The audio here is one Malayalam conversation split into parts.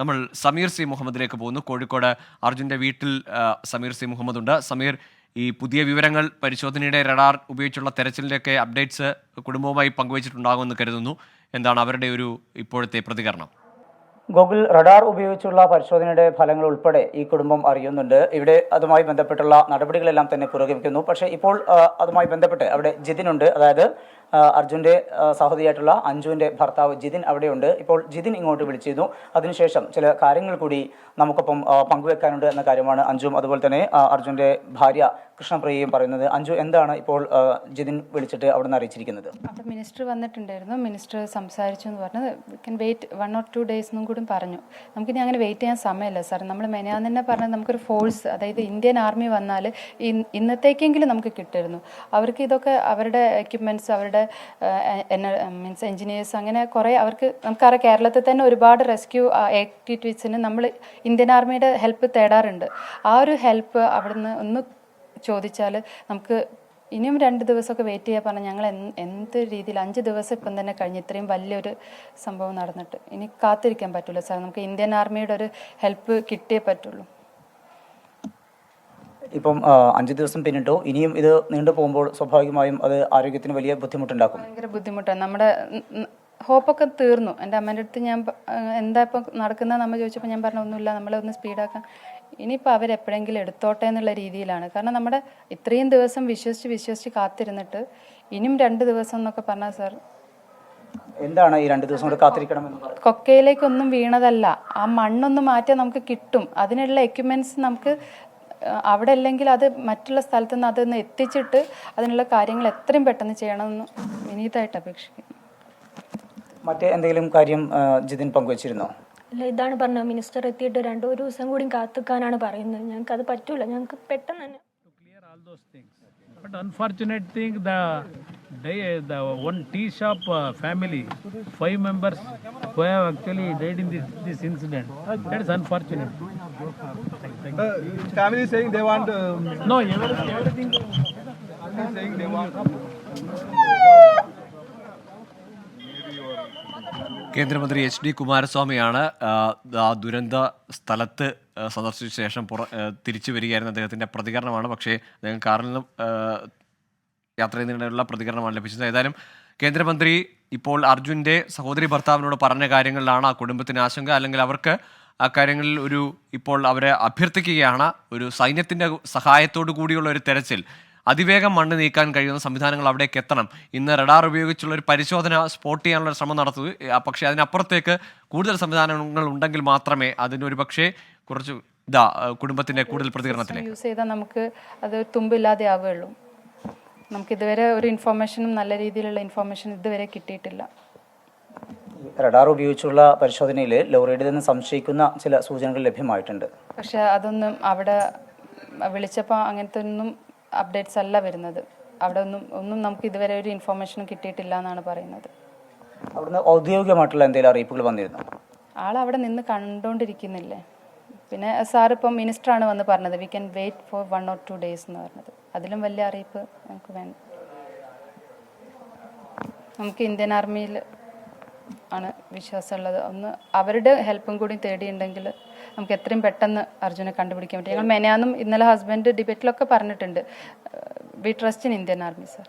നമ്മൾ സമീർ സി മുഹമ്മദിലേക്ക് പോകുന്നു. കോഴിക്കോട് അർജുന്റെ വീട്ടിൽ സമീർ സി മുഹമ്മദ് ഉണ്ട് സമീർ ഈ പുതിയ വിവരങ്ങൾ പരിശോധനയുടെ റഡാർ ഉപയോഗിച്ചുള്ള തെരച്ചിലിന്റെയൊക്കെ അപ്ഡേറ്റ്സ് കുടുംബവുമായി പങ്കുവച്ചിട്ടുണ്ടാകുമെന്ന് കരുതുന്നു. എന്താണ് അവരുടെ ഒരു ഇപ്പോഴത്തെ പ്രതികരണം? ഗൂഗിൾ റഡാർ ഉപയോഗിച്ചുള്ള പരിശോധനയുടെ ഫലങ്ങൾ ഉൾപ്പെടെ ഈ കുടുംബം അറിയുന്നുണ്ട്. ഇവിടെ അതുമായി ബന്ധപ്പെട്ടുള്ള നടപടികളെല്ലാം തന്നെ പുരോഗമിക്കുന്നു. പക്ഷേ ഇപ്പോൾ അതുമായി ബന്ധപ്പെട്ട് അവിടെ ജിതിനുണ്ട് അതായത് അർജുന്റെ സഹോദരിയായിട്ടുള്ള അഞ്ജുവിന്റെ ഭർത്താവ് ജിതിൻ അവിടെയുണ്ട്. ഇപ്പോൾ ജിതിൻ ഇങ്ങോട്ട് വിളിച്ചിരുന്നു. അതിനുശേഷം ചില കാര്യങ്ങൾ കൂടി നമുക്കൊപ്പം പങ്കുവെക്കാനുണ്ട് എന്ന കാര്യമാണ് അഞ്ജുവും. അതുപോലെ തന്നെ അർജുന്റെ ഭാര്യ കൃഷ്ണപ്രിയയും പറയുന്നത്. അഞ്ജു എന്താണ് ഇപ്പോൾ ജിതിൻ വിളിച്ചിട്ട് അവിടെ നിന്ന് അറിയിച്ചിരിക്കുന്നത്? അവിടെ മിനിസ്റ്റർ വന്നിട്ടുണ്ടായിരുന്നു. മിനിസ്റ്റർ സംസാരിച്ചു എന്ന് പറഞ്ഞത്. Can wait one or two days എന്നും കൂടി പറഞ്ഞു. നമുക്കിനി അങ്ങനെ വെയിറ്റ് ചെയ്യാൻ സമയമില്ല സാർ നമ്മൾ മെനാന്ന് തന്നെ പറഞ്ഞത് നമുക്കൊരു ഫോഴ്സ് അതായത് ഇന്ത്യൻ ആർമി വന്നാൽ ഇന്നത്തേക്കെങ്കിലും നമുക്ക് കിട്ടുമായിരുന്നു അവർക്ക് ഇതൊക്കെ അവരുടെ എക്യുപ്മെന്റ്സ് അവരുടെ മീൻസ് എൻജിനീയേഴ്സ് അങ്ങനെ കുറേ അവർക്ക് നമുക്കറിയാം കേരളത്തിൽ തന്നെ ഒരുപാട് റെസ്ക്യൂ ആക്ടിവിറ്റീസിന് നമ്മൾ ഇന്ത്യൻ ആർമിയുടെ ഹെൽപ്പ് തേടാറുണ്ട്. ആ ഒരു ഹെൽപ്പ് അവിടുന്ന് ഒന്ന് ചോദിച്ചാൽ നമുക്ക് ഇനിയും രണ്ട് ദിവസമൊക്കെ വെയിറ്റ് ചെയ്യാൻ പറഞ്ഞാൽ ഞങ്ങൾ എന്ത് എന്ത് രീതിയിൽ അഞ്ച് ദിവസം ഇപ്പം തന്നെ കഴിഞ്ഞ് ഇത്രയും വലിയൊരു സംഭവം നടന്നിട്ട്. ഇനി കാത്തിരിക്കാൻ പറ്റില്ല സാർ. നമുക്ക് ഇന്ത്യൻ ആർമിയുടെ ഒരു ഹെൽപ്പ് കിട്ടിയേ പറ്റുള്ളൂ. ഇപ്പം അഞ്ചു ദിവസം പിന്നിട്ടോ. ഇനിയും ഇത് നീണ്ടു പോകുമ്പോൾ സ്വാഭാവികമായും അത് ആരോഗ്യത്തിന് വലിയ ബുദ്ധിമുട്ടുണ്ടാക്കും. ഭയങ്കര ബുദ്ധിമുട്ടാണ് നമ്മുടെ ഹോപ്പൊക്കെ തീർന്നു. എന്റെ അമ്മേന്റെ അടുത്ത് ഞാൻ എന്താ ഇപ്പം നടക്കുന്നത് നമ്മൾ ചോദിച്ചപ്പോൾ ഞാൻ പറഞ്ഞു ഒന്നുമില്ല നമ്മളെ ഒന്ന് സ്പീഡാക്കാം. ഇനിയിപ്പോൾ അവരെപ്പോഴെങ്കിലും എടുത്തോട്ടെ എന്നുള്ള രീതിയിലാണ്. കാരണം നമ്മുടെ ഇത്രയും ദിവസം വിശ്വസിച്ച് വിശ്വസിച്ച് കാത്തിരുന്നിട്ട് ഇനിയും രണ്ട് ദിവസം എന്നൊക്കെ പറഞ്ഞാൽ സാർ എന്താണ് ഈ രണ്ട് ദിവസം കൂടെ കാത്തിരിക്കണം കൊക്കയിലേക്കൊന്നും വീണതല്ല. ആ മണ്ണൊന്ന് മാറ്റിയാൽ നമുക്ക് കിട്ടും. അതിനുള്ള എക്യുപ്മെന്റ്സ് നമുക്ക് അവിടെ അല്ലെങ്കിൽ അത് മറ്റുള്ള സ്ഥലത്തു നിന്ന് അതൊന്ന് എത്തിച്ചിട്ട് അതിനുള്ള കാര്യങ്ങൾ എത്രയും പെട്ടെന്ന് ചെയ്യണമെന്ന് വിനീതമായിട്ട് അപേക്ഷിക്കുന്നു. മറ്റേ എന്തെങ്കിലും കാര്യം ജിതിൻ പങ്കുവച്ചിരുന്നോ? അല്ല ഇതാണ് പറഞ്ഞത്. മിനിസ്റ്റർ എത്തിയിട്ട് രണ്ടു ഒരു ദിവസം കൂടി കാത്തുക്കാനാണ് പറയുന്നത്. ഞങ്ങൾക്ക് അത് പറ്റൂല. ഞങ്ങൾക്ക് പെട്ടെന്ന് തന്നെ. Clear all those things. But unfortunate thing, the the, the one tea shop uh, family, five members who have actually died in this, this incident. That is unfortunate. Uh, family is saying they want um, No, everything, everything. saying they want കേന്ദ്രമന്ത്രി എച്ച് ഡി കുമാരസ്വാമിയാണ് ആ, ദുരന്ത സ്ഥലത്ത് സന്ദർശിച്ച ശേഷം പുറ തിരിച്ചു വരികയായിരുന്നു അദ്ദേഹത്തിന്റെ പ്രതികരണമാണ് പക്ഷേ അദ്ദേഹം കാറിൽ നിന്നും യാത്ര ചെയ്യുന്നതിനുള്ള പ്രതികരണമാണ് ലഭിച്ചത്. ഏതായാലും കേന്ദ്രമന്ത്രി ഇപ്പോൾ അർജുന്റെ സഹോദരി ഭർത്താവിനോട് പറഞ്ഞ കാര്യങ്ങളിലാണ് ആ കുടുംബത്തിന് ആശങ്ക. അല്ലെങ്കിൽ അവർക്ക് ആ കാര്യങ്ങളിൽ ഒരു ഇപ്പോൾ അവരെ അഭ്യർത്ഥിക്കുകയാണ്. ഒരു സൈന്യത്തിന്റെ സഹായത്തോടു കൂടിയുള്ള ഒരു തെരച്ചിൽ. അതിവേഗം മണ്ണ് നീക്കാൻ കഴിയുന്ന സംവിധാനങ്ങൾ അവിടേക്ക് എത്തണം. ഇന്ന് റഡാർ ഉപയോഗിച്ചുള്ള ഒരു പരിശോധന സ്പോട്ട് ചെയ്യാനുള്ള ശ്രമം നടത്തു പക്ഷേ അതിനപ്പുറത്തേക്ക് കൂടുതൽ സംവിധാനങ്ങൾ ഉണ്ടെങ്കിൽ മാത്രമേ അതിനൊരു പക്ഷേ കുറച്ച് ഇതാ കുടുംബത്തിന്റെ കൂടുതൽ പ്രതികരണത്തിലേക്ക്. യൂസ് ചെയ്താൽ നമുക്ക് അത് തുമ്പില്ലാതെ ആവുകയുള്ളൂ. നമുക്ക് ഇതുവരെ ഒരു ഇൻഫോർമേഷനും നല്ല രീതിയിലുള്ള ഇൻഫോർമേഷൻ ഇതുവരെ കിട്ടിയിട്ടില്ല. റഡാർ ഉപയോഗിച്ചുള്ള പരിശോധനയിൽ ലോറിയുടെ നിന്ന് സംശയിക്കുന്ന ചില സൂചനകൾ ലഭ്യമായിട്ടുണ്ട്. പക്ഷേ അതൊന്നും അവിടെ വിളിച്ചപ്പോൾ അങ്ങനത്തെ ഒന്നും അപ്ഡേറ്റ്സ് അല്ല വരുന്നത്. അവിടെ ഒന്നും ഒന്നും നമുക്ക് ഇതുവരെ ഒരു ഇൻഫോർമേഷനും കിട്ടിയിട്ടില്ല എന്നാണ് പറയുന്നത്. അവിടുന്ന് ഔദ്യോഗികമായിട്ടുള്ള എന്തെങ്കിലും അറിയിപ്പുകൾ വന്നിരുന്നു? ആൾ അവിടെ നിന്ന് കണ്ടുകൊണ്ടിരിക്കുന്നില്ലേ പിന്നെ സാർ ഇപ്പം മിനിസ്റ്ററാണ് വന്ന് പറഞ്ഞത് we can wait for one or two days എന്ന് പറഞ്ഞത്. അതിലും വലിയ അറിയിപ്പ് നമുക്ക് വേണം നമുക്ക് ഇന്ത്യൻ ആർമിയിൽ ആണ് വിശ്വാസമുള്ളത്. ഒന്ന് അവരുടെ ഹെൽപ്പും കൂടി തേടിയുണ്ടെങ്കിൽ നമുക്ക് എത്രയും പെട്ടെന്ന് അർജുനെ കണ്ടുപിടിക്കാൻ പറ്റും. ഞങ്ങൾ മെനാന്നും ഇന്നലെ ഹസ്ബൻഡ് ഡിബേറ്റിലൊക്കെ പറഞ്ഞിട്ടുണ്ട്. We trust in Indian army sir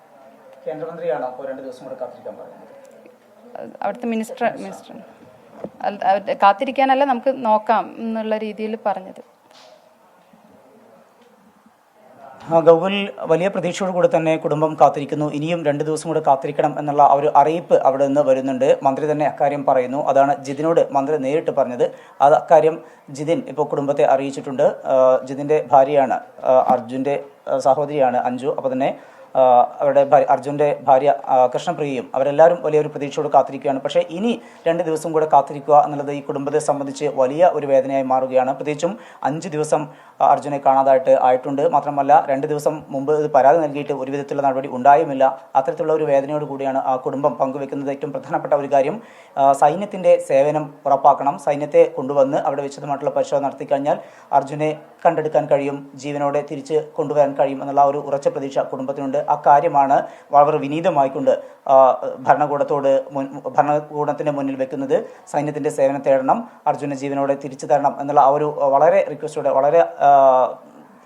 കേന്ദ്രമന്ത്രിയാണ്? അപ്പോൾ രണ്ട് ദിവസം കൂടെ കാത്തിരിക്കാൻ പറയുന്നത്. അവിടുത്തെ മിനിസ്റ്റർ മിനിസ്റ്റർ. കാത്തിരിക്കാനല്ല നമുക്ക് നോക്കാം എന്നുള്ള രീതിയിൽ പറഞ്ഞത്. ഗൗഗുൽ വലിയ പ്രതീക്ഷയോട് കൂടെ തന്നെ കുടുംബം കാത്തിരിക്കുന്നു. ഇനിയും രണ്ട് ദിവസം കൂടെ കാത്തിരിക്കണം എന്നുള്ള ഒരു അറിയിപ്പ് അവിടെ നിന്ന് വരുന്നുണ്ട്. മന്ത്രി തന്നെ അക്കാര്യം പറയുന്നു. അതാണ് ജിതിനോട് മന്ത്രി നേരിട്ട് പറഞ്ഞത്. അത് അക്കാര്യം ജിതിൻ ഇപ്പോൾ കുടുംബത്തെ അറിയിച്ചിട്ടുണ്ട്. ജിതിന്റെ ഭാര്യയാണ് അർജുന്റെ സഹോദരിയാണ് അഞ്ജു. അപ്പോൾ തന്നെ അവരുടെ അർജുന്റെ ഭാര്യ കൃഷ്ണപ്രിയയും അവരെല്ലാവരും വലിയൊരു പ്രതീക്ഷയോട് കാത്തിരിക്കുകയാണ്. പക്ഷേ ഇനി രണ്ട് ദിവസം കൂടെ കാത്തിരിക്കുക എന്നുള്ളത് ഈ കുടുംബത്തെ സംബന്ധിച്ച് വലിയ ഒരു വേദനയായി മാറുകയാണ്. പ്രത്യേകിച്ചും അഞ്ച് ദിവസം അർജുനെ കാണാതായിട്ട് ആയിട്ടുണ്ട്. മാത്രമല്ല രണ്ട് ദിവസം മുമ്പ് ഇത് പരാതി നൽകിയിട്ട് ഒരു വിധത്തിലുള്ള നടപടി ഉണ്ടായുമില്ല. അത്തരത്തിലുള്ള ഒരു വേദനയോട് കൂടിയാണ് ആ കുടുംബം പങ്കുവെക്കുന്നത്. ഏറ്റവും പ്രധാനപ്പെട്ട ഒരു കാര്യം സൈന്യത്തിന്റെ സേവനം ഉറപ്പാക്കണം. സൈന്യത്തെ കൊണ്ടുവന്ന് അവിടെ വിശദമായിട്ടുള്ള പരിശോധന നടത്തി കഴിഞ്ഞാൽ അർജുനെ കണ്ടെടുക്കാൻ കഴിയും ജീവനോടെ തിരിച്ച് കൊണ്ടുവരാൻ കഴിയും എന്നുള്ള ഒരു ഉറച്ച പ്രതീക്ഷ കുടുംബത്തിനുണ്ട്. ആ കാര്യമാണ് വളരെ വിനീതമായിക്കൊണ്ട് ഭരണകൂടത്തോട് മുൻ ഭരണകൂടത്തിന്റെ മുന്നിൽ വെക്കുന്നത്. സൈന്യത്തിന്റെ സേവനം തേടണം അർജുന ജീവനോടെ തിരിച്ചു തരണം എന്നുള്ള ആ ഒരു വളരെ റിക്വസ്റ്റോടെ വളരെ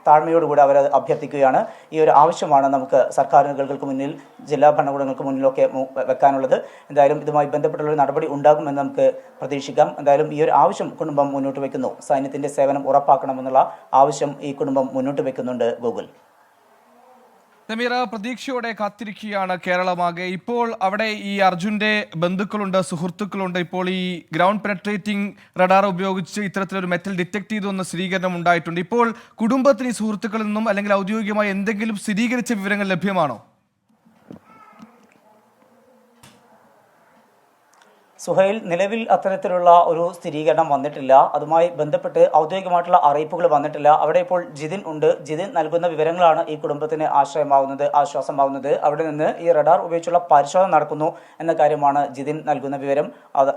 താഴ്മയോടുകൂടി അവരെ അഭ്യർത്ഥിക്കുകയാണ്. ഈ ഒരു ആവശ്യമാണ് നമുക്ക് സർക്കാരുകൾക്ക് മുന്നിൽ ജില്ലാ ഭരണകൂടങ്ങൾക്ക് മുന്നിലൊക്കെ വെക്കാനുള്ളത്. എന്തായാലും ഇതുമായി ബന്ധപ്പെട്ടുള്ള ഒരു നടപടി ഉണ്ടാകുമെന്ന് നമുക്ക് പ്രതീക്ഷിക്കാം. എന്തായാലും ഈ ഒരു ആവശ്യം കുടുംബം മുന്നോട്ട് വയ്ക്കുന്നു സൈന്യത്തിന്റെ സേവനം ഉറപ്പാക്കണമെന്നുള്ള ആവശ്യം ഈ കുടുംബം മുന്നോട്ട് വയ്ക്കുന്നുണ്ട് ഗൂഗിൾ. സമീറ പ്രതീക്ഷയോടെ കാത്തിരിക്കുകയാണ് കേരളമാകെ. ഇപ്പോൾ അവിടെ ഈ അർജുന്റെ ബന്ധുക്കളുണ്ട് സുഹൃത്തുക്കളുണ്ട്. ഇപ്പോൾ ഈ ഗ്രൗണ്ട് പെനട്രേറ്റിംഗ് റഡാർ ഉപയോഗിച്ച് ഇത്തരത്തിലൊരു മെറ്റൽ ഡിറ്റക്ട് ചെയ്തു എന്ന സ്ഥിരീകരണം ഉണ്ടായിട്ടുണ്ട്. ഇപ്പോൾ കുടുംബത്തിന് ഈ സുഹൃത്തുക്കളിൽ നിന്നും അല്ലെങ്കിൽ ഔദ്യോഗികമായി എന്തെങ്കിലും സ്ഥിരീകരിച്ച വിവരങ്ങൾ ലഭ്യമാണോ? സുഹൈൽ നിലവിൽ അത്തരത്തിലുള്ള ഒരു സ്ഥിരീകരണം വന്നിട്ടില്ല. അതുമായി ബന്ധപ്പെട്ട് ഔദ്യോഗികമായിട്ടുള്ള അറിയിപ്പുകൾ വന്നിട്ടില്ല. അവിടെ ഇപ്പോൾ ജിതിൻ ഉണ്ട്. ജിതിൻ നൽകുന്ന വിവരങ്ങളാണ് ഈ കുടുംബത്തിന് ആശ്രയമാവുന്നത് ആശ്വാസമാവുന്നത്. അവിടെ നിന്ന് ഈ റഡാർ ഉപയോഗിച്ചുള്ള പരിശോധന നടക്കുന്നു എന്ന കാര്യമാണ് ജിതിൻ നൽകുന്ന വിവരം.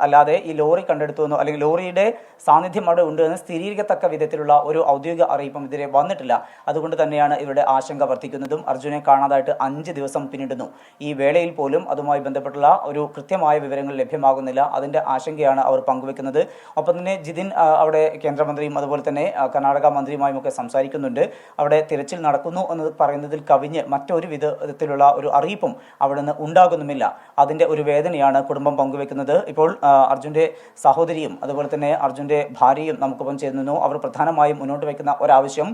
അല്ലാതെ ഈ ലോറി കണ്ടെടുത്തു അല്ലെങ്കിൽ ലോറിയുടെ സാന്നിധ്യം അവിടെ ഉണ്ട് എന്ന് സ്ഥിരീകരിക്കത്തക്ക വിധത്തിലുള്ള ഒരു ഔദ്യോഗിക അറിയിപ്പും ഇതുവരെ വന്നിട്ടില്ല. അതുകൊണ്ട് തന്നെയാണ് ഇവരുടെ ആശങ്ക വർദ്ധിക്കുന്നതും അർജുനെ കാണാതായിട്ട് അഞ്ച് ദിവസം പിന്നിടുന്നു. ഈ വേളയിൽ പോലും അതുമായി ബന്ധപ്പെട്ടുള്ള ഒരു കൃത്യമായ വിവരങ്ങൾ ലഭ്യമാകുന്നില്ല. അതിന്റെ ആശങ്കയാണ് അവർ പങ്കുവെക്കുന്നത്. ഒപ്പം തന്നെ ജിതിൻ അവിടെ കേന്ദ്രമന്ത്രിയും അതുപോലെ തന്നെ കർണാടക മന്ത്രിയുമായും ഒക്കെ സംസാരിക്കുന്നുണ്ട്. അവിടെ തിരച്ചിൽ നടക്കുന്നു എന്ന് പറയുന്നതിൽ കവിഞ്ഞ് മറ്റൊരു വിധത്തിലുള്ള ഒരു അറിയിപ്പും അവിടെ നിന്ന് ഉണ്ടാകുന്നുമില്ല. അതിന്റെ ഒരു വേദനയാണ് കുടുംബം പങ്കുവെക്കുന്നത്. ഇപ്പോൾ അർജുന്റെ സഹോദരിയും അതുപോലെ തന്നെ അർജുന്റെ ഭാര്യയും നമുക്കൊപ്പം ചേരുന്നു. അവർ പ്രധാനമായും മുന്നോട്ട് വയ്ക്കുന്ന ഒരാവശ്യം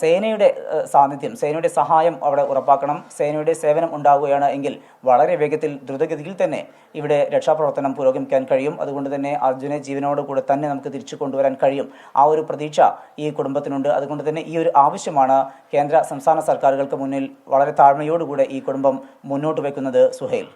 സേനയുടെ സാന്നിധ്യം സേനയുടെ സഹായം അവിടെ ഉറപ്പാക്കണം. സേനയുടെ സേവനം ഉണ്ടാവുകയാണ് എങ്കിൽ വളരെ വേഗത്തിൽ ദ്രുതഗതിയിൽ തന്നെ ഇവിടെ രക്ഷാപ്രവർത്തനം പുരോഗമിക്കാൻ കഴിയും. അതുകൊണ്ട് തന്നെ അർജുനെ ജീവനോട് കൂടെ തന്നെ നമുക്ക് തിരിച്ചു കൊണ്ടുവരാൻ കഴിയും. ആ ഒരു പ്രതീക്ഷ ഈ കുടുംബത്തിനുണ്ട്. അതുകൊണ്ട് തന്നെ ഈ ഒരു ആവശ്യമാണ് കേന്ദ്ര സംസ്ഥാന സർക്കാരുകൾക്ക് മുന്നിൽ വളരെ താഴ്മയോടുകൂടെ ഈ കുടുംബം മുന്നോട്ട് വയ്ക്കുന്നത് സുഹൈൽ.